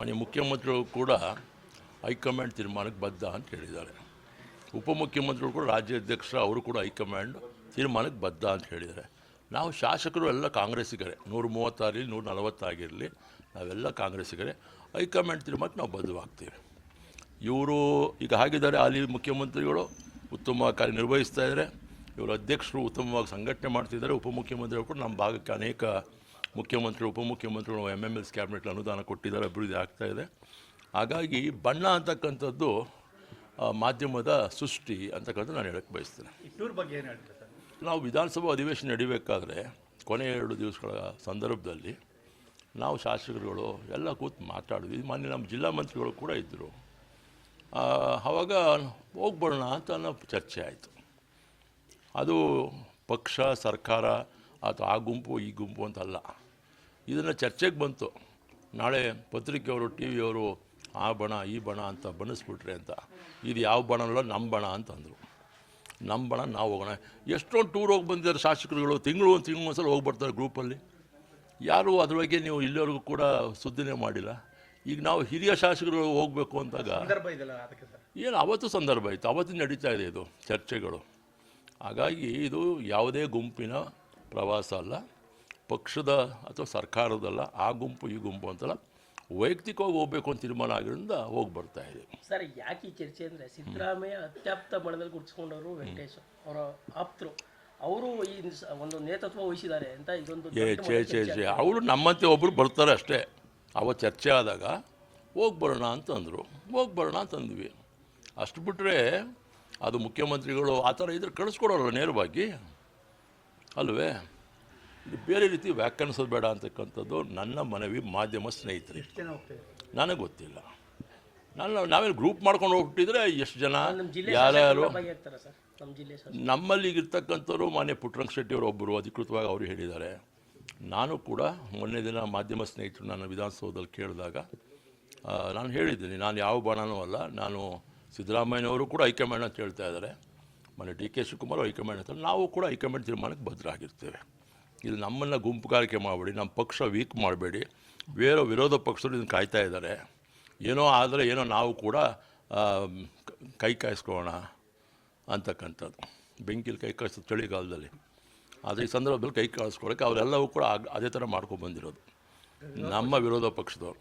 ಮಾನ್ಯ ಮುಖ್ಯಮಂತ್ರಿಗಳು ಕೂಡ ಹೈಕಮಾಂಡ್ ತೀರ್ಮಾನಕ್ಕೆ ಬದ್ಧ ಅಂತ ಹೇಳಿದ್ದಾರೆ. ಉಪಮುಖ್ಯಮಂತ್ರಿಗಳು ಕೂಡ ರಾಜ್ಯಾಧ್ಯಕ್ಷ ಅವರು ಕೂಡ ಹೈಕಮಾಂಡ್ ತೀರ್ಮಾನಕ್ಕೆ ಬದ್ಧ ಅಂತ ಹೇಳಿದ್ದಾರೆ. ನಾವು ಶಾಸಕರು ಎಲ್ಲ ಕಾಂಗ್ರೆಸ್ಸಿಗರೇ, ನೂರ ಮೂವತ್ತಾಗಲಿ ನೂರ ನಲವತ್ತಾಗಿರಲಿ, ನಾವೆಲ್ಲ ಕಾಂಗ್ರೆಸ್ಸಿಗರೇ, ಹೈಕಮಾಂಡ್ ತೀರ್ಮಾನಕ್ಕೆ ನಾವು ಬದ್ಧವಾಗ್ತೀವಿ. ಇವರು ಈಗ ಹಾಗಿದ್ದಾರೆ ಅಲ್ಲಿ ಮುಖ್ಯಮಂತ್ರಿಗಳು ಉತ್ತಮ ಕಾರ್ಯನಿರ್ವಹಿಸ್ತಾ ಇದ್ದಾರೆ. ಇವರು ಅಧ್ಯಕ್ಷರು ಉತ್ತಮವಾಗಿ ಸಂಘಟನೆ ಮಾಡ್ತಿದ್ದಾರೆ. ಉಪಮುಖ್ಯಮಂತ್ರಿಗಳು ಕೂಡ ನಮ್ಮ ಭಾಗಕ್ಕೆ ಅನೇಕ ಮುಖ್ಯಮಂತ್ರಿಗಳು ಉಪಮುಖ್ಯಮಂತ್ರಿಗಳು ಎಂ ಎಂ ಎಲ್ಸ್ ಕ್ಯಾಬಿನೆಟ್ ಅನುದಾನ ಕೊಟ್ಟಿದ್ದಾರೆ ಅಭಿವೃದ್ಧಿ ಆಗ್ತಾ ಇದೆ. ಹಾಗಾಗಿ ಬಣ್ಣ ಅಂತಕ್ಕಂಥದ್ದು ಮಾಧ್ಯಮದ ಸೃಷ್ಟಿ ಅಂತಕ್ಕಂಥದ್ದು ನಾನು ಹೇಳಕ್ಕೆ ಬಯಸ್ತೇನೆ. ಬಗ್ಗೆ ಏನು ನಾವು ವಿಧಾನಸಭಾ ಅಧಿವೇಶನ ನಡಿಬೇಕಾದ್ರೆ ಕೊನೆಯ ಎರಡು ದಿವಸಗಳ ಸಂದರ್ಭದಲ್ಲಿ ನಾವು ಶಾಸಕರುಗಳು ಎಲ್ಲ ಕೂತು ಮಾತಾಡಿದ್ವಿ ಮಾನ್ಯ ನಮ್ಮ ಜಿಲ್ಲಾ ಮಂತ್ರಿಗಳು ಕೂಡ ಇದ್ದರು ಆವಾಗ ಹೋಗ್ಬಿಡೋಣ ಅಂತ ಅನ್ನೋ ಚರ್ಚೆ ಆಯಿತು. ಅದು ಪಕ್ಷ ಸರ್ಕಾರ ಅಥವಾ ಆ ಗುಂಪು ಈ ಗುಂಪು ಅಂತಲ್ಲ. ಇದನ್ನು ಚರ್ಚೆಗೆ ಬಂತು. ನಾಳೆ ಪತ್ರಿಕೆಯವರು ಟಿ ವಿಯವರು ಆ ಬಣ ಈ ಬಣ ಅಂತ ಬಣ್ಣಿಸ್ಬಿಟ್ರೆ ಅಂತ. ಇದು ಯಾವ ಬಣ ಅಲ್ಲ ನಮ್ಮ ಬಣ ಅಂತಂದರು ನಮ್ಮ ಬಣ ನಾವು ಹೋಗೋಣ. ಎಷ್ಟೊಂದು ಟೂರ್ ಹೋಗಿ ಬಂದಿದ್ದಾರೆ ಶಾಸಕರುಗಳು. ತಿಂಗಳು ಒಂದು ತಿಂಗಳು ಒಂದ್ಸಲ ಹೋಗಿ ಬರ್ತಾರೆ ಗ್ರೂಪಲ್ಲಿ ಯಾರು ಅದ್ರ ಬಗ್ಗೆ ನೀವು ಇಲ್ಲಿವರೆಗೂ ಕೂಡ ಸುದ್ದಿನೇ ಮಾಡಿಲ್ಲ. ಈಗ ನಾವು ಹಿರಿಯ ಶಾಸಕರು ಹೋಗಬೇಕು ಅಂತಾಗ ಸರ್? ಏನು ಅವತ್ತು ಸಂದರ್ಭ ಇತ್ತು ಅವತ್ತು ನಡೀತಾ ಇದೆ ಇದು ಚರ್ಚೆಗಳು. ಹಾಗಾಗಿ ಇದು ಯಾವುದೇ ಗುಂಪಿನ ಪ್ರವಾಸ ಅಲ್ಲ. ಪಕ್ಷದ ಅಥವಾ ಸರ್ಕಾರದಲ್ಲ ಆ ಗುಂಪು ಈ ಗುಂಪು ಅಂತಲ್ಲ ವೈಯಕ್ತಿಕವಾಗಿ ಹೋಗ್ಬೇಕು ಅಂತ ತೀರ್ಮಾನ ಆಗಿರೋದ್ರಿಂದ ಹೋಗಿ ಬರ್ತಾ ಇದೆ. ಸರ್ ಯಾಕೆ ಈ ಚರ್ಚೆ ಅಂದರೆ ಸಿದ್ದರಾಮಯ್ಯ ಅತ್ಯಾಪ್ತ ಬಣದಲ್ಲಿ ಗುಡಿಸ್ಕೊಂಡವರು ವೆಂಕಟೇಶ್ ಅವರ ಆಪ್ತರು. ಅವರು ಈ ಒಂದು ನೇತೃತ್ವ ವಹಿಸಿದ್ದಾರೆ ಅಂತ ಇದೊಂದು ಏ ಚೇ ಚೇ ಛೇ ಅವರು ನಮ್ಮಂತೆ ಒಬ್ಬರು ಬರ್ತಾರೆ ಅಷ್ಟೇ. ಅವ ಚರ್ಚೆ ಆದಾಗ ಹೋಗಿ ಬರೋಣ ಅಂತಂದರು. ಹೋಗಿ ಬರೋಣ ಅಂತಂದ್ವಿ. ಅಷ್ಟು ಬಿಟ್ಟರೆ ಅದು ಮುಖ್ಯಮಂತ್ರಿಗಳು ಆ ಥರ ಇದ್ರೆ ಕಳಿಸ್ಕೊಡೋಲ್ಲ ನೇರವಾಗಿ. ಅಲ್ವೇ? ಬೇರೆ ರೀತಿ ವ್ಯಾಖ್ಯಾನಿಸೋದು ಬೇಡ ಅಂತಕ್ಕಂಥದ್ದು ನನ್ನ ಮನವಿ ಮಾಧ್ಯಮ ಸ್ನೇಹಿತರೆ ನನಗೆ ಗೊತ್ತಿಲ್ಲ. ನಾನು ನಾವೇನು ಗ್ರೂಪ್ ಮಾಡ್ಕೊಂಡು ಹೋಗ್ಬಿಟ್ಟಿದ್ರೆ ಎಷ್ಟು ಜನ ಯಾರ್ಯಾರು? ನಮ್ಮಲ್ಲಿ ಇರ್ತಕ್ಕಂಥವ್ರು ಮಾನ್ಯ ಪುಟ್ಟರಂಗ ಶೆಟ್ಟಿ ಅವರು ಒಬ್ಬರು ಅಧಿಕೃತವಾಗಿ ಅವರು ಹೇಳಿದ್ದಾರೆ. ನಾನು ಕೂಡ ಮೊನ್ನೆ ದಿನ ಮಾಧ್ಯಮ ಸ್ನೇಹಿತರು ನನ್ನ ವಿಧಾನಸೌಧದಲ್ಲಿ ಕೇಳಿದಾಗ ನಾನು ಹೇಳಿದ್ದೀನಿ ನಾನು ಯಾವ ಬಣನೂ ಅಲ್ಲ ನಾನು ಸಿದ್ದರಾಮಯ್ಯನವರು ಕೂಡ ಹೈಕಮಾಂಡ್ ಅಂತ ಹೇಳ್ತಾ ಇದ್ದಾರೆ. ಮೊನ್ನೆ ಡಿ ಕೆ ಶಿವಕುಮಾರ್ ಹೈಕಮಾಂಡ್ ಅಂತ ನಾವು ಕೂಡ ಹೈಕಮಾಂಡ್ ತೀರ್ಮಾನಕ್ಕೆ ಬದ್ಧರಾಗಿರ್ತೇವೆ ಇದು ನಮ್ಮನ್ನು ಗುಂಪುಗಾರಿಕೆ ಮಾಡಬೇಡಿ, ನಮ್ಮ ಪಕ್ಷ ವೀಕ್ ಮಾಡಬೇಡಿ. ಬೇರೆ ವಿರೋಧ ಪಕ್ಷರು ಇದನ್ನು ಕಾಯ್ತಾ ಇದ್ದಾರೆ. ಏನೋ ಆದರೆ ಏನೋ ನಾವು ಕೂಡ ಕೈ ಕಾಯಿಸ್ಕೊಳ್ಳೋಣ ಅಂತಕ್ಕಂಥದ್ದು. ಬೆಂಕಿಲಿ ಕೈ ಕಾಯಿಸೋ ಚಳಿಗಾಲದಲ್ಲಿ. ಆದರೆ ಈ ಸಂದರ್ಭದಲ್ಲಿ ಕೈ ಕಾಯಿಸ್ಕೊಳ್ಳೋಕೆ ಅವರೆಲ್ಲವೂ ಕೂಡ ಅದೇ ಥರ ಮಾಡ್ಕೊಂಡು ಬಂದಿರೋದು. ನಮ್ಮ ವಿರೋಧ ಪಕ್ಷದವರು.